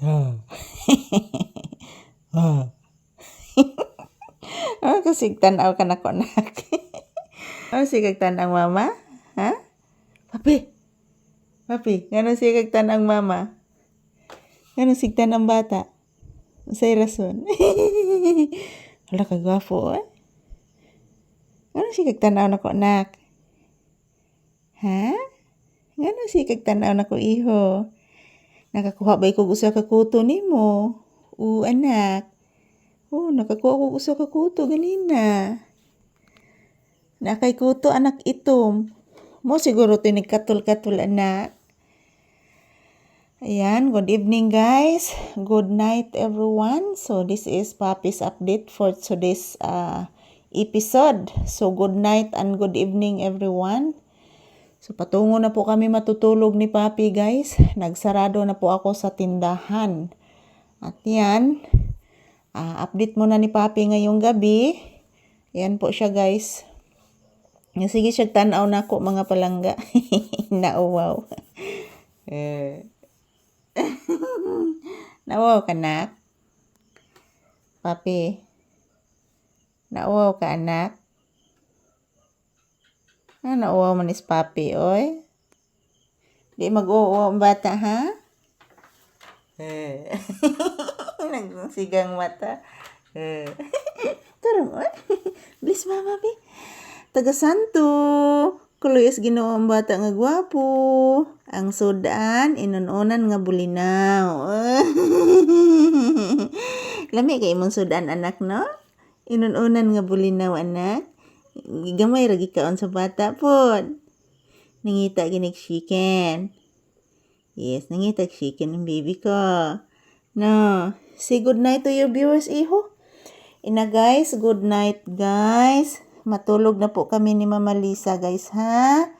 Ah. ah. Oh, kasi tanaw ka na ko nak. oh, sige tanaw mama? Ha? Papi. Papi, ngano si kag tanang mama? Ngano si tanang bata? Say rason. Wala ka gwapo eh. Ngano si kag tanaw na ko nak? Ha? Ngano si kag tanaw na ko iho? Nakakuha ba ko usa ka kuto nimo? U anak. Oh, nakakuha ko usa ka kuto ganina. Nakay kuto anak itom. Mo siguro tinig katul-katul anak. Ayan, good evening guys. Good night everyone. So this is Papi's update for today's uh, episode. So good night and good evening everyone. So patungo na po kami matutulog ni Papi guys. Nagsarado na po ako sa tindahan. At yan, uh, update muna ni Papi ngayong gabi. Yan po siya guys. Sige siya tanaw na ko mga palangga. Nauwaw. eh. Nauwaw ka nak? Papi. Nauwaw ka anak? Ah, nauwaw man is papi, oy. Di mag-uuwaw ang bata, ha? Eh. Nagsigang mata. Eh. Tarong, oy. Bilis mama, bi. Taga Santo. Kuluyas ginoo ang bata nga gwapo. Ang sudan, inununan nga bulinaw. Lami kay imong sudan anak, no? Inununan nga bulinaw anak. Gigamay ra gikaon sa bata pod. Nangita ginig chicken. Yes, nangita chicken ang baby ko. No. Say good night to your viewers, iho. Ina guys, good night guys. Matulog na po kami ni Mama Lisa guys, ha?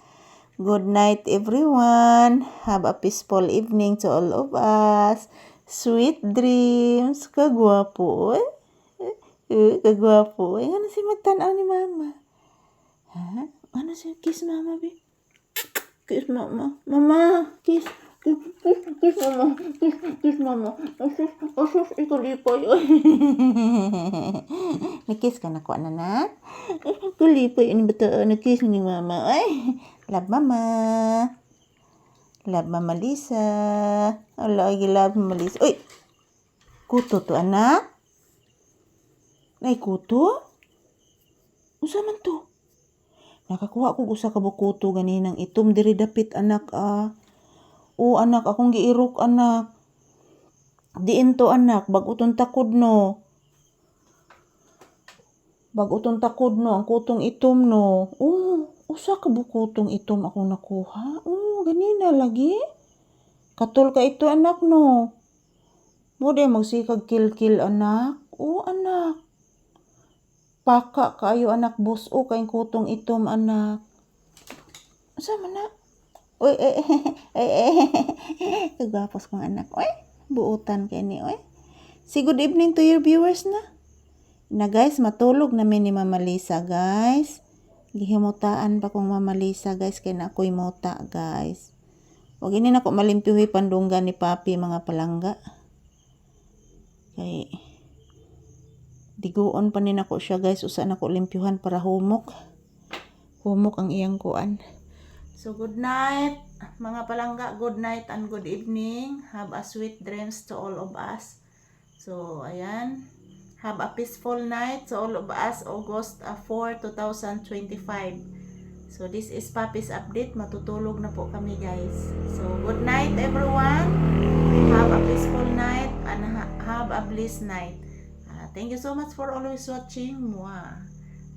Good night everyone. Have a peaceful evening to all of us. Sweet dreams. Kagwapo, eh. Kagwapo. Eh, ano si magtanaw ni Mama? Ha? Ano si kiss Mama, be? Kiss Mama. Mama, kiss. Kiss, kiss, Mama. Kiss, kiss Mama. Asus, asus, ito lipoy. Nakiss ka na ko, anak? Kulipoy, ano ba ito? Nakiss ni Mama. Ay, love Mama. Love Mama Lisa. Ala, ay love Mama Lisa. Uy! Kuto to, anak? Nay, kuto? Usa man to? Nakakuha ko usa ka bukuto ganinang itom diri dapit anak ah. O anak akong giirok anak. Diin to anak baguton takod no. Baguton takod no ang kutong itom no. Oh, usa ka bukutong itom akong nakuha. Oh, ganina lagi. Katul ka ito anak no. Mo de magsikag kil-kil anak. Oh anak. Paka kayo anak bus o kay kutong itom anak. Asa man na? Uy, eh, eh, eh, eh. Kagapos kong anak. Uy, buutan kay ni, uy. Say good evening to your viewers na. Na guys, matulog na ni Mama Lisa, guys. Gihimutaan pa kong Mama Lisa, guys, kay na ako'y muta, guys. Huwag ini na ko malimpyuhi pandungga ni Papi, mga palangga. Kay, diguon pa ni nako siya, guys. Usa na ko limpyuhan para humok. Humok ang iyang kuan. So, good night, mga palangga. Good night and good evening. Have a sweet dreams to all of us. So, ayan. Have a peaceful night to all of us. August uh, 4, 2025. So, this is Papi's update. Matutulog na po kami, guys. So, good night, everyone. Have a peaceful night and ha- have a blessed night. Thank you so much for always watching. Mwah.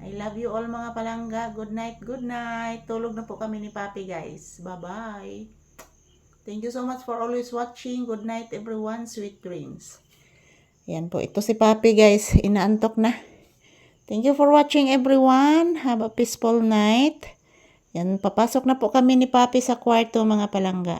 I love you all mga palangga. Good night, good night. Tulog na po kami ni Papi guys. Bye-bye. Thank you so much for always watching. Good night everyone. Sweet dreams. Yan po. Ito si Papi guys. Inaantok na. Thank you for watching everyone. Have a peaceful night. Yan, papasok na po kami ni Papi sa kwarto mga palangga.